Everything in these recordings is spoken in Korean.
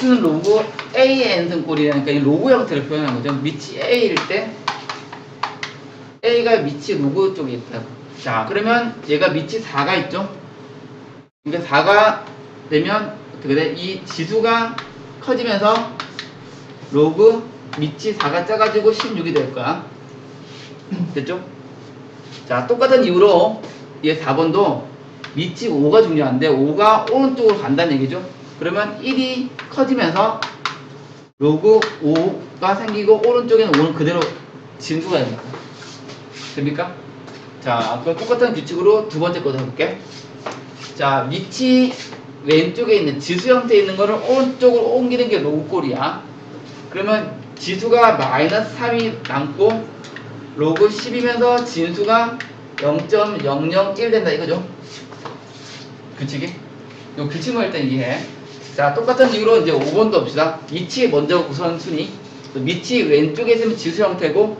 x는 로그 a의 n승 꼴이라니까 이 로그 형태를 표현한 거죠. 밑이 a일 때 a가 밑이 로그 쪽에 있다고. 자, 그러면 얘가 밑이 4가 있죠. 그러니까 4가 되면 어떻게 돼? 이 지수가 커지면서 로그 밑이 4가 짜가지고 16이 될 거야. 됐죠? 자, 똑같은 이유로 얘 4번도 밑이 5가 중요한데 5가 오른쪽으로 간다는 얘기죠. 그러면 1이 커지면서 로그 5가 생기고 오른쪽에는 5는 그대로 진수가 됩니다. 됩니까? 자, 그럼 똑같은 규칙으로 두 번째 거도 해볼게. 자, 밑이 왼쪽에 있는 지수 형태에 있는 거를 오른쪽으로 옮기는 게 로그 꼴이야. 그러면 지수가 마이너스 3이 남고 로그 10이면서 진수가 0.001 된다 이거죠. 규칙이? 요 규칙만 일단 이해해. 자, 똑같은 이유로 이제 5번도 봅시다. 밑이 먼저 우선순위. 밑이 왼쪽에 있으면 지수 형태고,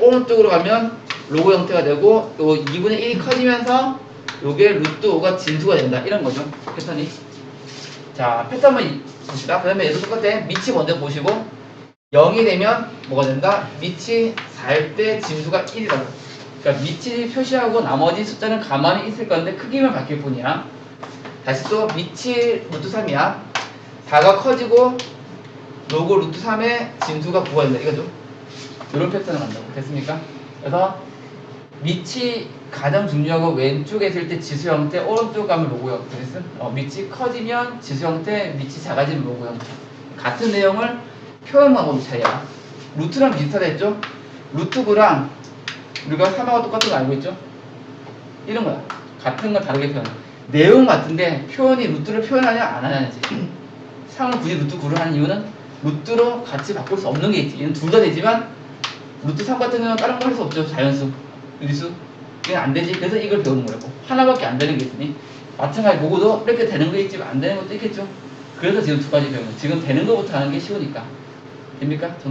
오른쪽으로 가면 로고 형태가 되고, 요 2분의 1이 커지면서 요게 루트 5가 진수가 된다. 이런 거죠. 패턴이. 자, 패턴 한번 이- 봅시다. 그 다음에 얘도 똑같아. 밑이 먼저 보시고, 0이 되면 뭐가 된다? 밑이 4일 때 진수가 1이라고. 그러니까 밑이 표시하고 나머지 숫자는 가만히 있을 건데 크기만 바뀔 뿐이야. 다시 또 밑이 루트 3이야. 4가 커지고 로고 루트 3의 진수가 9가 된다. 이거죠. 이런 패턴을 한다고. 됐습니까? 그래서 밑이 가장 중요하고 왼쪽에 있을 때 지수 형태, 오른쪽 가면 로고 형태. 됐어? 어, 밑이 커지면 지수 형태, 밑이 작아지면 로고 형태. 같은 내용을 표현 방법이 차이야. 루트랑 비슷하다 했죠? 루트 9랑 우리가 3하고 똑같은 거 알고 있죠? 이런 거야. 같은 걸 다르게 표현. 내용 같은데 표현이 루트를 표현하냐 안 하냐지. 3을 굳이 루트 9를 하는 이유는 루트로 같이 바꿀 수 없는 게 있지. 얘는 둘 다 되지만 루트 3 같은 경우는 다른 거할수 없죠. 자연수, 유리수. 그냥 안 되지. 그래서 이걸 배우는 거라고. 하나밖에 안 되는 게 있으니 마찬가지 로고도 이렇게 되는 거 있지만 안 되는 것도 있겠죠. 그래서 지금 두 가지 배우는 거예요. 지금 되는 거부터 하는 게 쉬우니까. 됩니까? 전-